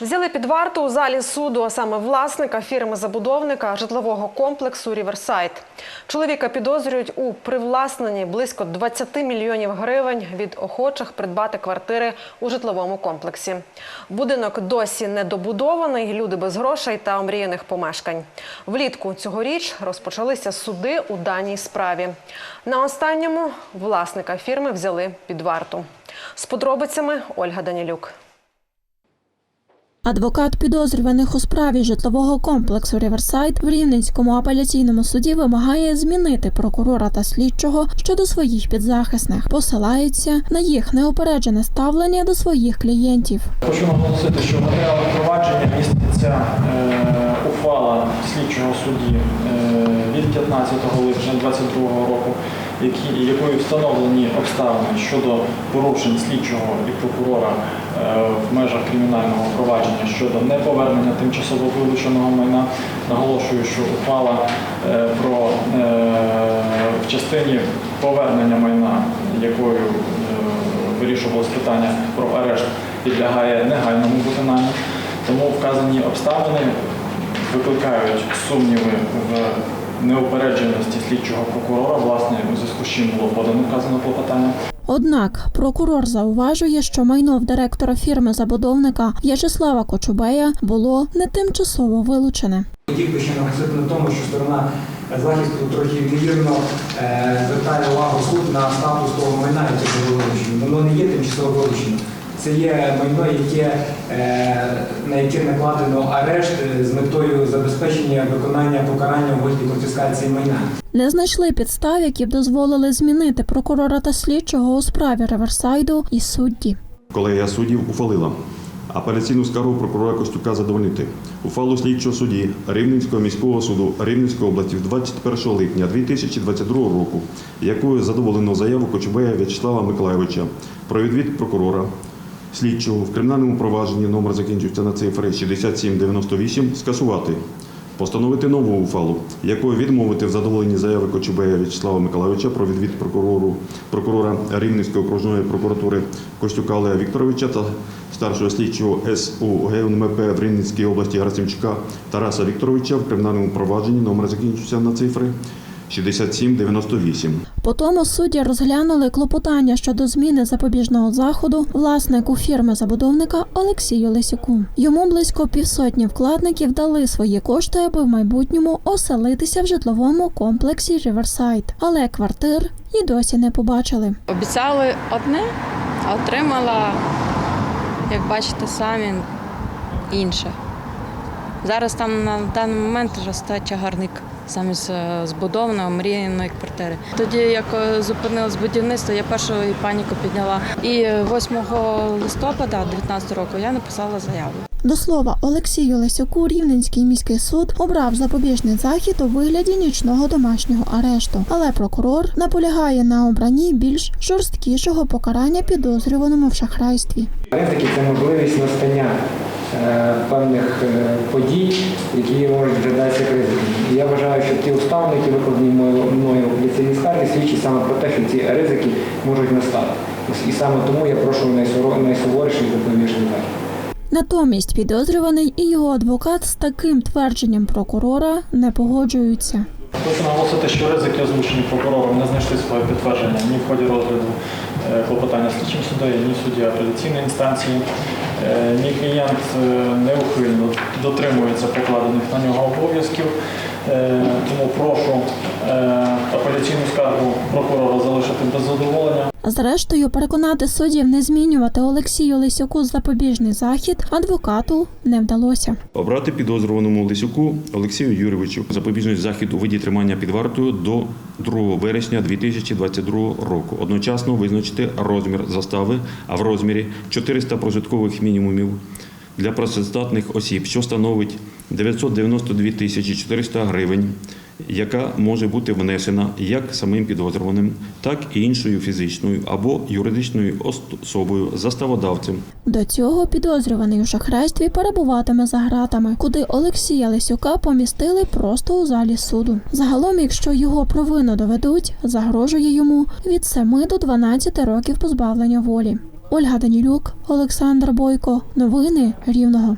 Взяли під варту у залі суду, а саме власника фірми-забудовника житлового комплексу Ріверсайд. Чоловіка підозрюють у привласненні близько 20 мільйонів гривень від охочих придбати квартири у житловому комплексі. Будинок досі недобудований, люди без грошей та омріяних помешкань. Влітку цьогоріч розпочалися суди у даній справі. На останньому власника фірми взяли під варту. З подробицями Ольга Данілюк. Адвокат підозрюваних у справі житлового комплексу Ріверсайд в Рівненському апеляційному суді вимагає змінити прокурора та слідчого щодо своїх підзахисних, посилається на їх неупереджене ставлення до своїх клієнтів. Хочу наголосити, що матеріали провадження міститься е, ухвала слідчого судді е, від 15 липня 2022 року, якою встановлені обставини щодо порушень слідчого і прокурора е, в межах кримінального провадження щодо неповернення тимчасово вилученого майна. Наголошую, що ухвала е, про в частині повернення майна, якою вирішувалось питання про арешт, підлягає негайному виконанню. Тому вказані обставини викликають сумніви в неупередженості слідчого прокурора, власне, у зв'язку з чим було подано вказане клопотання. Однак прокурор зауважує, що майно в директора фірми забудовника В'ячеслава Кочубея було не тимчасово вилучене. Хотів би ще наголосити на тому, що сторона захисту трохи невірно е, звертає увагу суд на статус того майна, яке було вилучено. Воно не є тимчасово вилучено. Це є майно, яке, е, на яке накладено арешт з метою забезпечення виконання покарання у вигляді конфіскації майна. Не знайшли підстав, які б дозволили змінити прокурора та слідчого у справі Реверсайду і судді. Колегія суддів ухвалила апеляційну скаргу прокурора Костюка задовольнити. Ухвалу слідчого судді Рівненського міського суду Рівненської області в 21 липня 2022 року, якою задоволено заяву Кочубея В'ячеслава Миколайовича про відвід прокурора слідчого в кримінальному провадженні номер закінчується на цифри 6798 скасувати. Постановити нову ухвалу, якою відмовити в задоволенні заяви Кочубея В'ячеслава Миколайовича про відвід прокурору прокурора Рівненської окружної прокуратури Костюка Олега Вікторовича та старшого слідчого СУ ГУНМП в Рівненській області Герасимчука Тараса Вікторовича в кримінальному провадженні номер закінчується на цифри 6798. По тому судді розглянули клопотання щодо зміни запобіжного заходу власнику фірми забудовника Олексію Лисюку. Йому близько півсотні вкладників дали свої кошти, аби в майбутньому оселитися в житловому комплексі Ріверсайд, але квартир і досі не побачили. Обіцяли одне, а отримала, як бачите самі, інше. Зараз там на даний момент росте чагарник замість збудованої мріяної квартири. Тоді, як е, зупинилось будівництво, я першу і паніку підняла. І 8 листопада 2019 року я написала заяву. До слова, Олексію Лисюку Рівненський міський суд обрав запобіжний захід у вигляді нічного домашнього арешту, але прокурор наполягає на обранні більш жорсткішого покарання підозрюваному в шахрайстві. Ризики це можливість настання певних е, подій, які можуть виглядатися як ризики. Я вважаю, що ті обставини, які викладені мною в ліцейній скаргі, свідчать саме про те, що ці ризики можуть настати. І саме тому я прошу найсуворіший запобіжний захід. Натомість підозрюваний і його адвокат з таким твердженням прокурора не погоджуються. Хочу наголосити, що ризики, озвучені прокурором, не знайшли своє підтвердження ні в ході розгляду е, клопотання слідчим суддею, ні в суді апеляційної інстанції. Е, Мій клієнт е, неухильно дотримується покладених на нього обов'язків. Е, Тому прошу е, апеляційну скаргу прокурора залишити без задоволення. Зрештою, переконати суддів не змінювати Олексію Лисюку запобіжний захід адвокату не вдалося. Обрати підозрюваному Лисюку Олексію Юрійовичу запобіжний захід у виді тримання під вартою до 2 вересня 2022 року. Одночасно визначити розмір застави, а в розмірі 400 прожиткових мінімумів для працездатних осіб, що становить 992 тисячі 400 гривень, яка може бути внесена як самим підозрюваним, так і іншою фізичною або юридичною особою заставодавцем До цього підозрюваний у шахрайстві перебуватиме за гратами, куди Олексія Лисюка помістили просто у залі суду. Загалом, якщо його провину доведуть, загрожує йому від 7 до 12 років позбавлення волі. Ольга Данілюк, Олександр Бойко. Новини Рівного.